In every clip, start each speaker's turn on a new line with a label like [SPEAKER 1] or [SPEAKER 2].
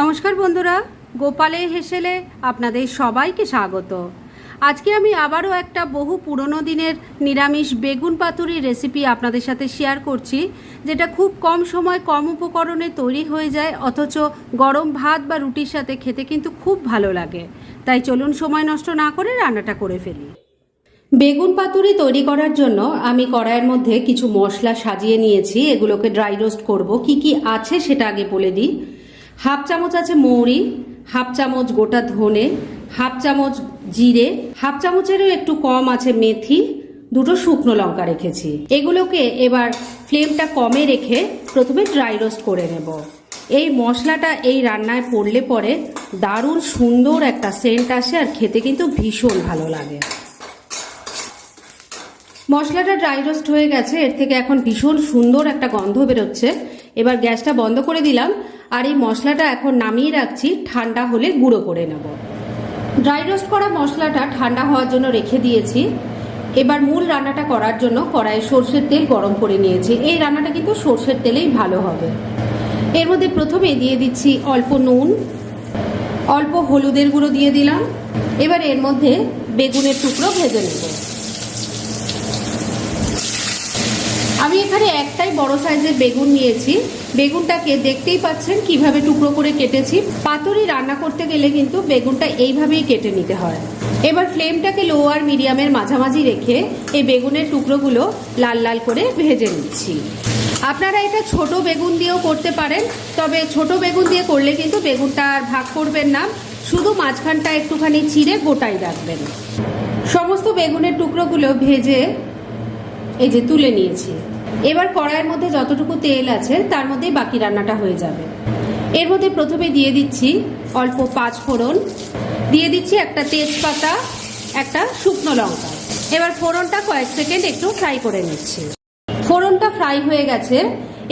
[SPEAKER 1] নমস্কার বন্ধুরা, গোপালে হেসেলে আপনাদের সবাইকে স্বাগত। আজকে আমি আবারও একটা বহু পুরনো দিনের নিরামিষ বেগুন পাতুরি রেসিপি আপনাদের সাথে শেয়ার করছি, যেটা খুব কম সময় কম উপকরণে তৈরি হয়ে যায়, অথচ গরম ভাত বা রুটির সাথে খেতে কিন্তু খুব ভালো লাগে। তাই চলুন সময় নষ্ট না করে রান্নাটা করে ফেলি। বেগুন পাতুরি তৈরি করার জন্য আমি কড়াইয়ের মধ্যে কিছু মশলা সাজিয়ে নিয়েছি, এগুলোকে ড্রাই রোস্ট করব। কি কি আছে সেটা আগে বলে দিই। হাফ চামচ আছে মৌরি, হাফ চামচ গোটা ধনে, হাফ চামচ জিরে, হাফ চামচেরও একটু কম আছে মেথি, দুটো শুকনো লঙ্কা রেখেছি। এগুলোকে এবার ফ্লেমটা কমে রেখে প্রথমে ড্রাই রোস্ট করে নেব। এই মশলাটা এই রান্নায় পড়লে পরে দারুণ সুন্দর একটা সেন্ট আসে আর খেতে কিন্তু ভীষণ ভালো লাগে। মশলাটা ড্রাই রোস্ট হয়ে গেছে, এর থেকে এখন ভীষণ সুন্দর একটা গন্ধ বেরোচ্ছে। এবার গ্যাসটা বন্ধ করে দিলাম। আর এই মশলাটা এখন নামিয়ে রাখছি, ঠান্ডা হলে গুঁড়ো করে নেব। ড্রাই রোস্ট করা মশলাটা ঠান্ডা হওয়ার জন্য রেখে দিয়েছি। এবার মূল রান্নাটা করার জন্য কড়াইয়ে সর্ষের তেল গরম করে নিয়েছি। এই রান্নাটা কিন্তু সর্ষের তেলেই ভালো হবে। এর মধ্যে প্রথমে দিয়ে দিচ্ছি অল্প নুন, অল্প হলুদের গুঁড়ো দিয়ে দিলাম। এবার এর মধ্যে বেগুনের টুকরো ভেজে নেব। আমি এখানে একটাই বড় সাইজের বেগুন নিয়েছি। বেগুনটাকে দেখতেই পাচ্ছেন কীভাবে টুকরো করে কেটেছি। পাতুরি রান্না করতে গেলে কিন্তু বেগুনটা এইভাবেই কেটে নিতে হয়। এবার ফ্লেমটাকে লো আর মিডিয়ামের মাঝামাঝি রেখে এই বেগুনের টুকরোগুলো লাল লাল করে ভেজে নিচ্ছি। আপনারা এটা ছোট বেগুন দিয়েও করতে পারেন, তবে ছোট বেগুন দিয়ে করলে কিন্তু বেগুনটা আর ভাগ করবেন না। শুধু মাঝখানটা একটুখানি চিড়ে গোটাই রাখবেন। সমস্ত বেগুনের টুকরোগুলো ভেজে এই যে তুলে নিয়েছি। এবার কড়াইয়ের মধ্যে যতটুকু তেল আছে, তার মধ্যেই বাকি রান্নাটা হয়ে যাবে। এর মধ্যে প্রথমে দিয়ে দিচ্ছি অল্প পাঁচ ফোড়ন, দিয়ে দিচ্ছি একটা তেজপাতা, একটা শুকনো লঙ্কা। এবার ফোড়নটা কয়েক সেকেন্ড একটু ফ্রাই করে নিচ্ছি। ফোড়নটা ফ্রাই হয়ে গেছে,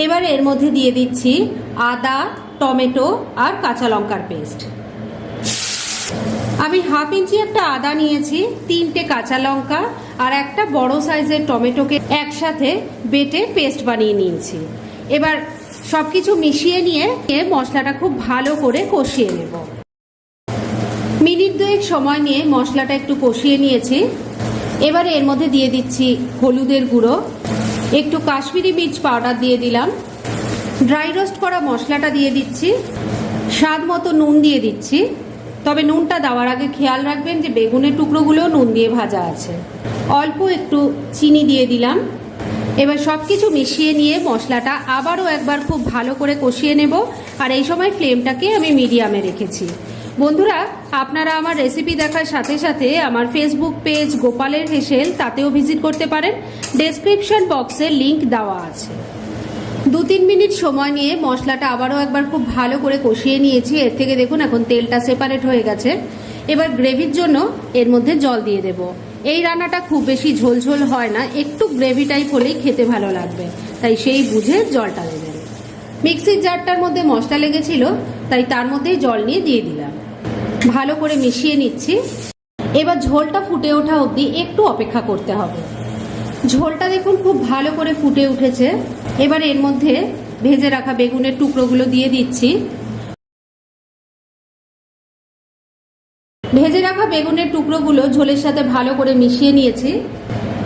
[SPEAKER 1] এবার এর মধ্যে দিয়ে দিচ্ছি আদা, টমেটো আর কাঁচা লঙ্কার পেস্ট। আমি হাফ ইঞ্চি একটা আদা নিয়েছি, তিনটে কাঁচা লঙ্কা আর একটা বড় সাইজের টমেটোকে একসাথে বেটে পেস্ট বানিয়ে নিয়েছি। এবার সবকিছু মিশিয়ে নিয়ে মশলাটা খুব ভালো করে কষিয়ে নেব। মিনিট দুয়েক সময় নিয়ে মশলাটা একটু কষিয়ে নিয়েছি। এবার এর মধ্যে দিয়ে দিচ্ছি হলুদের গুঁড়ো, একটু কাশ্মীরি মির্চ পাউডার দিয়ে দিলাম, ড্রাই রোস্ট করা মশলাটা দিয়ে দিচ্ছি, স্বাদ মতো নুন দিয়ে দিচ্ছি তবে নুনটা দেওয়ার আগে খেয়াল রাখবেন যে বেগুনের টুকরোগুলোও নুন দিয়ে ভাজা আছে। অল্প একটু চিনি দিয়ে দিলাম। এবার সব কিছু মিশিয়ে নিয়ে মশলাটা আবারও একবার খুব ভালো করে কষিয়ে নেব আর এই সময় ফ্লেমটাকে আমি মিডিয়ামে রেখেছি। বন্ধুরা, আপনারা আমার রেসিপি দেখার সাথে সাথে আমার ফেসবুক পেজ গোপালের হেসেল তাতেও ভিজিট করতে পারেন। ডেসক্রিপশন বক্সে লিংক দেওয়া আছে। দু তিন মিনিট সময় নিয়ে মশলাটা আবারও একবার খুব ভালো করে কষিয়ে নিয়েছি। এর থেকে দেখুন এখন তেলটা সেপারেট হয়ে গেছে। এবার গ্রেভির জন্য এর মধ্যে জল দিয়ে দেব। এই রান্নাটা খুব বেশি ঝোলঝোল হয় না, একটু গ্রেভি টাইপ হলেই খেতে ভালো লাগবে। তাই সেই বুঝে জলটা দেবেন। মিক্সির জারটার মধ্যে মশলা লেগেছিল, তাই তার মধ্যেই জল নিয়ে দিয়ে দিলাম। ভালো করে মিশিয়ে নিচ্ছি। এবার ঝোলটা ফুটে ওঠা অবধি একটু অপেক্ষা করতে হবে। ঝোলটা দেখুন খুব ভালো করে ফুটে উঠেছে। এবার এর মধ্যে ভেজে রাখা বেগুনের টুকরোগুলো দিয়ে দিচ্ছি। ভেজে রাখা বেগুনের টুকরোগুলো ঝোলের সাথে ভালো করে মিশিয়ে নিয়েছি।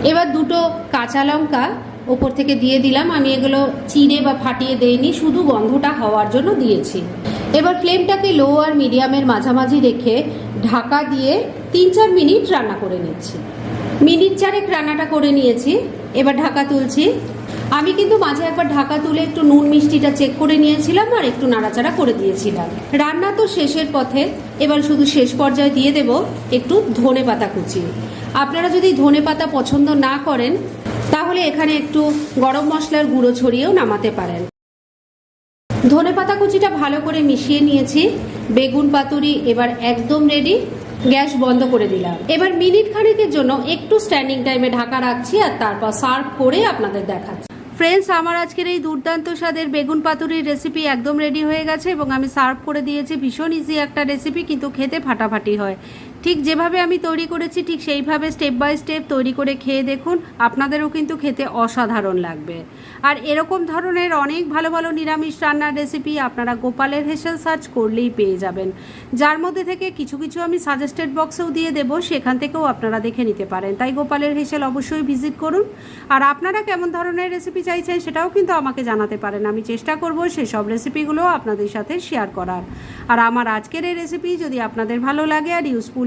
[SPEAKER 1] এবার দুটো কাঁচা লঙ্কা ওপর থেকে দিয়ে দিলাম। আমি এগুলো চিড়ে বা ফাটিয়ে দেইনি, শুধু গন্ধটা হওয়ার জন্য দিয়েছি। এবার ফ্লেমটাকে লো আর মিডিয়ামের মাঝামাঝি রেখে ঢাকা দিয়ে তিন চার মিনিট রান্না করে নিচ্ছি। মিনিট চারেক রান্নাটা করে নিয়েছি। এবার ঢাকা তুলছি। আমি কিন্তু মাঝে একবার ঢাকা তুলে একটু নুন মিষ্টিটা চেক করে নিয়েছিলাম আর একটু নাড়াচাড়া করে দিয়েছিলাম। রান্না তো শেষের পথে, এবার শুধু শেষ পর্যায়ে দিয়ে দেব একটু ধনে পাতা কুচি। আপনারা যদি ধনে পাতা পছন্দ না করেন, তাহলে এখানে একটু গরম মশলার গুঁড়ো ছড়িয়েও নামাতে পারেন। ধনে পাতা কুচিটা ভালো করে মিশিয়ে নিয়েছি, বেগুন পাতুরি এবার একদম রেডি গ্যাস বন্ধ করে দিলাম। এবার মিনিট খানিকের জন্য একটু স্ট্যান্ডিং টাইমে ঢাকা রাখছি আর তারপর সার্ভ করে আপনাদের দেখাচ্ছি। ফ্রেন্ডস আমার আজকের এই দুর্দান্ত স্বাদের বেগুন পাতুরির রেসিপি একদম রেডি হয়ে গেছে এবং আমি সার্ভ করে দিয়েছি। ভীষণ ইজি একটা রেসিপি কিন্তু খেতে ফাটাফাটি হয়। ঠিক যেভাবে আমি তৈরি করেছি, ঠিক সেইভাবে স্টেপ বাই স্টেপ তৈরি করে খেয়ে দেখুন, আপনাদেরও কিন্তু খেতে অসাধারণ লাগবে। আর এরকম ধরনের অনেক ভালো ভালো নিরামিষ রান্নার রেসিপি আপনারা গোপালের হেসেল সার্চ করলেই পেয়ে যাবেন। যার মধ্যে থেকে কিছু কিছু আমি সাজেস্টেড বক্সেও দিয়ে দেবো, সেখান থেকেও আপনারা দেখে নিতে পারেন। তাই গোপালের হেসেল অবশ্যই ভিজিট করুন। আর আপনারা কেমন ধরনের রেসিপি চাইছেন সেটাও কিন্তু আমাকে জানাতে পারেন। আমি চেষ্টা করব সেসব রেসিপিগুলো আপনাদের সাথে শেয়ার করার। আর আমার আজকের এই রেসিপি যদি আপনাদের ভালো লাগে আর ইউজফুল